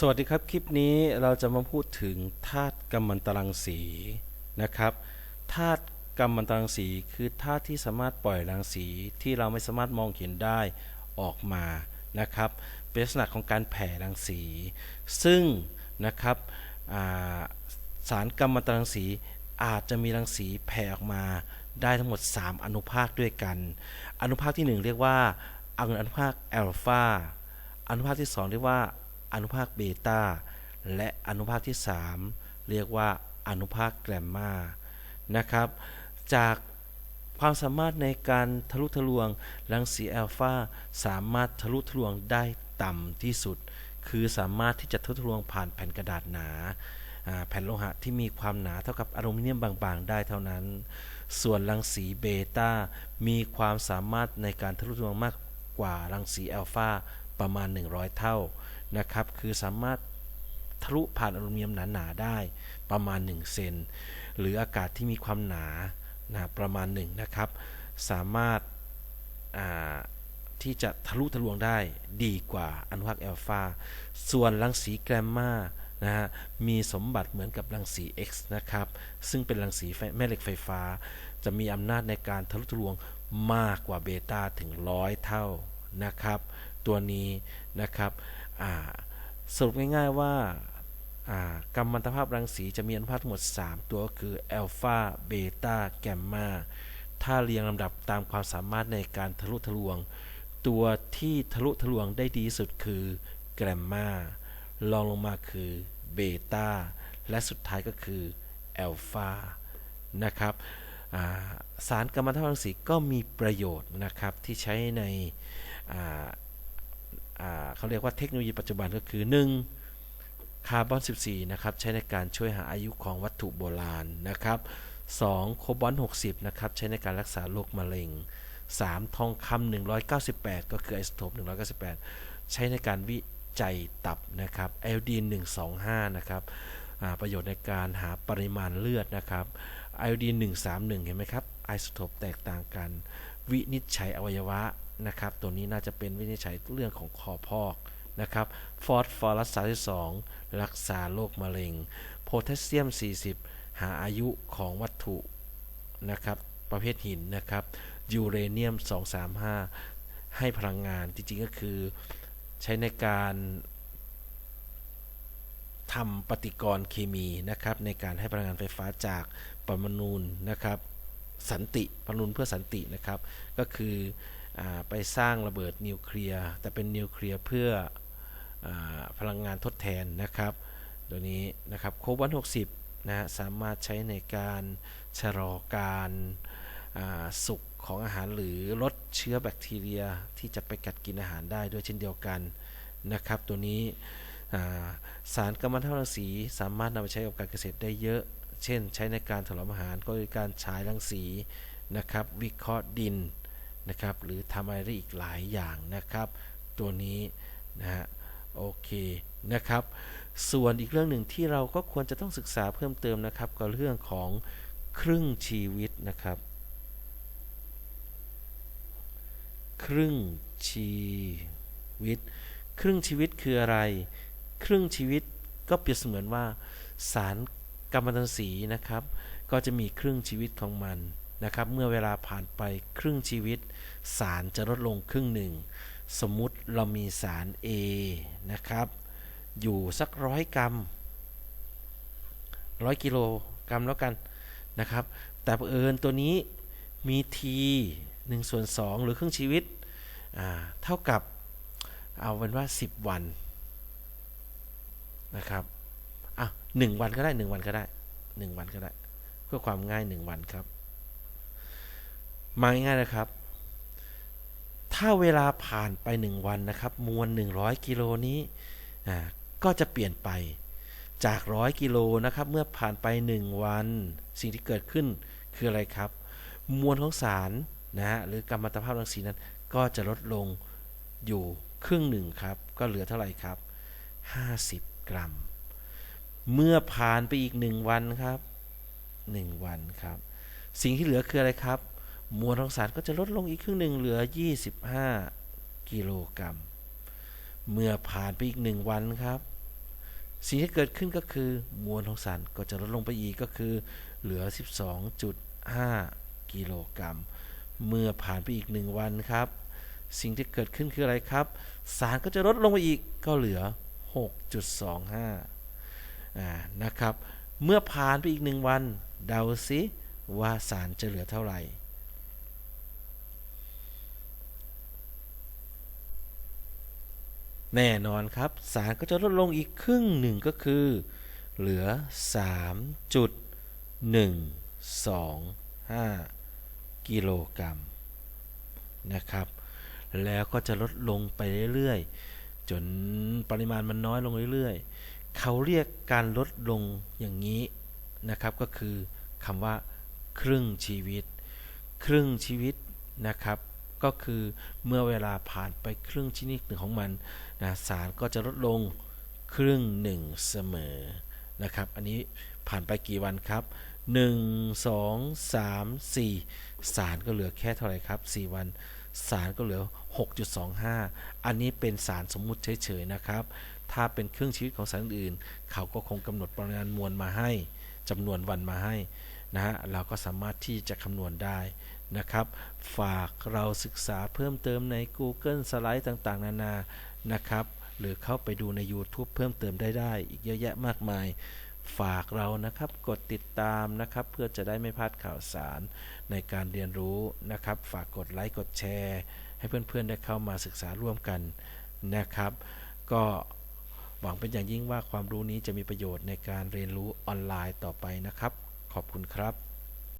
สวัสดีครับ คลิปนี้เราจะมาพูดถึงธาตุกัมมันตรังสีนะครับธาตุกัมมันตรังสีคือธาตุที่สามารถปล่อยรังสีที่เราไม่สามารถมองเห็นได้ออกมานะครับ เป็นลักษณะของการแผ่รังสี ซึ่งนะครับาสารกัมมันตรังสีอาจจะมีรังสีแผ่ออกมาได้ทั้งหมด 3 อนุภาคด้วยกัน อนุภาคทีหนึ่1 เรียกว่าอนุภาคแอลฟาอนุภาคที่ 2 เรียกว่า อนุภาคเบต้าและอนุภาคที่ 3 เรียกว่าอนุภาคแกรมมานะครับ จากความสามารถในการทะลุทะลวงรังสีอัลฟาสามารถทะลุทะลวงได้ต่ำที่สุด คือสามารถที่จะทะลุทะลวงผ่านแผ่นกระดาษหนาแผ่นโลหะที่มีความหนาเท่ากับอลูมิเนียมบางๆ ได้เท่านั้น ส่วนรังสีเบต้ามีความสามารถในการทะลุทะลวงมากกว่ารังสีอัลฟาประมาณ 100 เท่า นะครับ คือสามารถทะลุผ่านอลูมิเนียมหนาๆได้ประมาณ 1 เซน หรืออากาศที่มีความหนานะประมาณ1นะครับ สามารถที่จะทะลุทะลวงได้ดีกว่าอนุภาคอัลฟาส่วนรังสีแกรมมานะฮะมีสมบัติเหมือนกับรังสี X นะครับ ซึ่งเป็นรังสีแม่เหล็กไฟฟ้า จะมีอำนาจในการทะลุทะลวงมากกว่าเบต้าถึงร้อยเท่านะครับ ตัวนี้นะครับ สรุปง่ายๆว่ากรรมมันตภาพรังสีจะมีอนุภาคทั้งหมด 3 ตัวก็คือแอลฟาเบต้าแกมมาถ้าเรียงลำดับตามความสามารถในการทะลุทะลวง ตัวที่ทะลุทะลวงได้ดีสุดคือแกรมมารองลงมาคือเบต้าและสุดท้ายก็คือแอลฟานะครับสารกัมมันตภาพรังสีก็มีประโยชน์นะครับที่ใช้ใน เขาเรียกว่าเทคโนโลยีปัจจุบันก็คือ 1. คาร์บอน 14 นะครับ ใช้ในการช่วยหาอายุของวัตถุโบราณนะครับ 2. โคบอล60 นะครับ ใช้ในการรักษาโรคมะเร็ง 3. ทองคำ198 ก็คือไอโซโทป198 ใช้ในการวิจัยตับนะครับไอโอดีน125 นะครับประโยชน์ในการหาปริมาณเลือดนะครับไอโอดีน131 เห็นไหมครับไอโซโทปแตกต่างกัน วินิจฉัยอวัยวะ นะครับ ตัวนี้น่าจะเป็นวินิจฉัยเรื่องของคอพอกนะครับฟอสฟอรัส32รักษาโรคมะเร็ง โพแทสเซียม 40 หาอายุของวัตถุนะครับประเภทหินนะครับยูเรเนียม 235 ให้พลังงานจริงๆก็คือใช้ในการทำปฏิกรณ์เคมีนะครับในการให้พลังงานไฟฟ้าจากปรมาณูนะครับสันติปรมาณูเพื่อสันตินะครับ ก็คือ ไปสร้างระเบิดนิวเคลียร์แต่เป็นนิวเคลียร์เพื่ออพลังงานทดแทนนะครับ ตัวนี้นะครับโคบอล60นะสามารถใช้ในการชะลอการสุกของอาหารหรือลดเชื้อแบคทีเรียที่จะไปกัดกินอาหารได้ด้วยเช่นเดียวกันนะครับ ตัวนี้สารกัมมันตรังสีสามารถนำไปใช้กับการเกษตรได้เยอะ เช่น ใช้ในการถนอมอาหารก็คือการฉายรังสีนะครับ วิเคราะห์ดิน นะครับ หรือทำอะไรได้อีกหลายอย่างนะครับ ตัวนี้นะฮะโอเคนะครับ ส่วนอีกเรื่องหนึ่งที่เราก็ควรจะต้องศึกษาเพิ่มเติมนะครับก็เรื่องของครึ่งชีวิตนะครับ ครึ่งชีวิต ครึ่งชีวิตคืออะไร ครึ่งชีวิตก็เปรียบเสมือนว่าสารกัมมันตรังสีนะครับ ก็จะมีครึ่งชีวิตของมัน นะครับเมื่อเวลาผ่านไปครึ่งชีวิต สารจะลดลงครึ่งหนึ่ง สมมุติเรามีสาร A นะครับ อยู่สักร้อยกรัมร้อยกิโลกรัมแล้วกันนะครับ แต่เผอิญตัวนี้มี T 1ส่วน2หรือครึ่งชีวิต เท่ากับเอาเป็นว่า 10 วันนะครับอะหนึ่งวันก็ได้ 1 วันก็ได้ 1 วันก็ได้ เพื่อความง่าย 1 วันครับ มาง่ายๆนะครับ ถ้าเวลาผ่านไป 1 วันนะครับ มวล 100 กิโลนี้ก็จะเปลี่ยนไปจาก 100 กิโลนะครับ เมื่อผ่านไป 1 วัน สิ่งที่เกิดขึ้นคืออะไรครับ มวลของสารนะฮะหรือกรรมตภาพรังสีนั้น ก็จะลดลงอยู่ครึ่งหนึ่งครับ ก็เหลือเท่าไหร่ครับ 50 กรัม เมื่อผ่านไปอีก 1 วันครับ 1 วันครับ สิ่งที่เหลือคืออะไรครับ มวลของสารก็จะลดลงอีกครึ่งหนึ่งเหลือ 25 กิโลกรัม เมื่อผ่านไปอีกหนึ่งวันครับ สิ่งที่เกิดขึ้นก็คือมวลของสารก็จะลดลงไปอีกก็คือ เหลือ 12.5 กิโลกรัม เมื่อผ่านไปอีก1วันครับ สิ่งที่เกิดขึ้นคืออะไรครับ สารก็จะลดลงไปอีกก็เหลือ 6.25อ่านะครับ เมื่อผ่านไปอีก1วัน เดาซิว่าสารจะเหลือเท่าไหร่ แน่นอนครับ สารก็จะลดลงอีกครึ่งหนึ่งก็คือ เหลือ 3.125 กิโลกรัมนะครับ แล้วก็จะลดลงไปเรื่อยๆ จนปริมาณมันน้อยลงเรื่อยๆ เขาเรียกการลดลงอย่างนี้นะครับก็คือคำว่า ครึ่งชีวิต ครึ่งชีวิตนะครับ ก็คือเมื่อเวลาผ่านไปครึ่งชีวิตหนึ่งของมันนะสารก็จะลดลงครึ่งหนึ่งเสมอนะครับ อันนี้ผ่านไปกี่วันครับ 1 2 3 4 สารก็เหลือแค่เท่าไหร่ครับ 4 วัน สารก็เหลือ 6.25 อันนี้เป็นสารสมมุติเฉยๆนะครับ ถ้าเป็นเครื่องชีวิตของสารอื่น เขาก็คงกำหนดปริมาณมวลมาให้จำนวนวันมาให้นะฮะเราก็สามารถที่จะคำนวณได้ นะครับ ฝากเราศึกษาเพิ่มเติมใน Google สไลด์ต่างๆ นานานะครับ หรือเข้าไปดูใน YouTube เพิ่มเติมได้ได้ อีกเยอะแยะมากมาย ฝากเรานะครับกดติดตามนะครับ เพื่อจะได้ไม่พลาดข่าวสารในการเรียนรู้นะครับ ฝากกดไลค์กดแชร์ ให้เพื่อนๆได้เข้ามาศึกษาร่วมกันนะครับ ก็หวังเป็นอย่างยิ่งว่าความรู้นี้จะมีประโยชน์ในการเรียนรู้ออนไลน์ต่อไปนะครับ ขอบคุณครับ